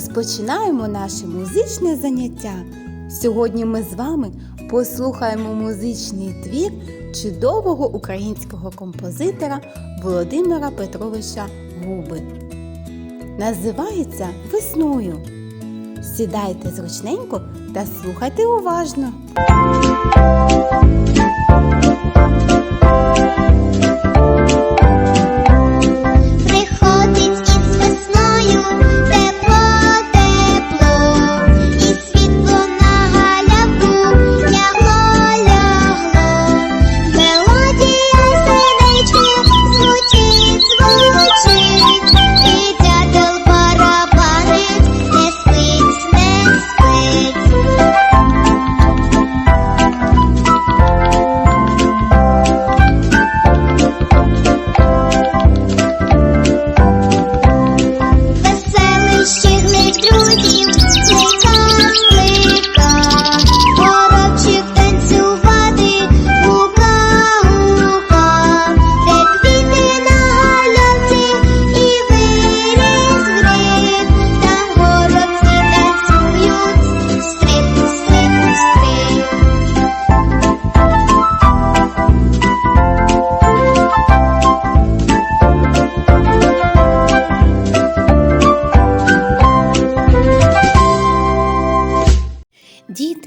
Розпочинаємо наше музичне заняття. Сьогодні ми з вами послухаємо музичний твір чудового українського композитора Володимира Петровича Губи. Називається Весною. Сідайте зручненько та слухайте уважно. І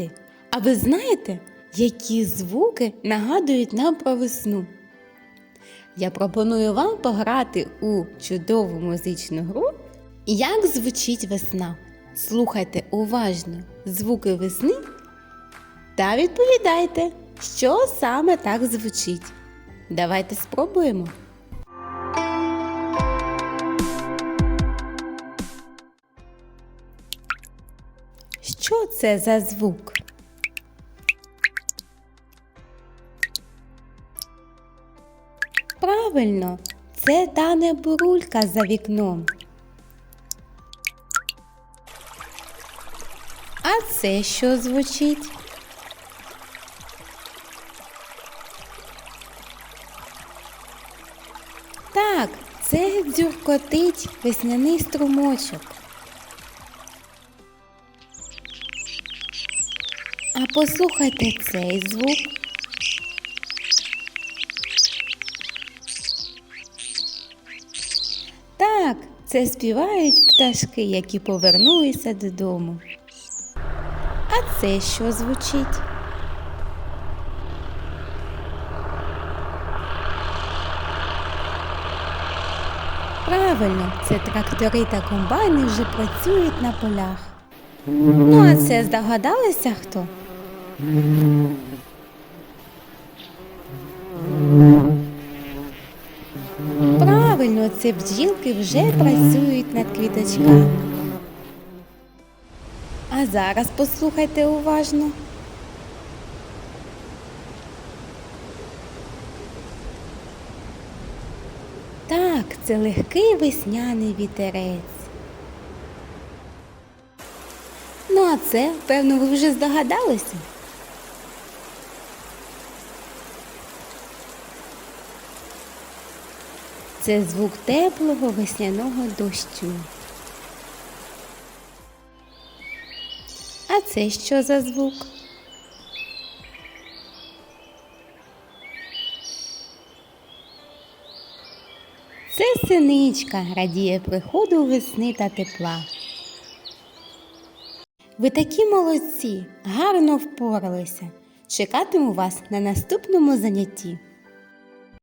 Діти, а ви знаєте, які звуки нагадують нам про весну? Я пропоную вам пограти у чудову музичну гру Як звучить весна. Слухайте уважно звуки весни та відповідайте, що саме так звучить. Давайте спробуємо. Що це за звук? Правильно, це тане бурулька за вікном. А це що звучить? Так, це дзюркотить весняний струмочок. А послухайте цей звук. Так, це співають пташки, які повернулися додому. А це що звучить? Правильно, це трактори та комбайни вже працюють на полях. Ну, а це здогадалися хто? Правильно, це бджілки вже працюють над квіточками. А зараз послухайте уважно. Так, це легкий весняний вітерець. Ну, а це, певно, ви вже здогадалися. Це звук теплого весняного дощу. А це що за звук? Це синичка радіє приходу весни та тепла. Ви такі молодці, гарно впоралися. Чекатиму вас на наступному занятті.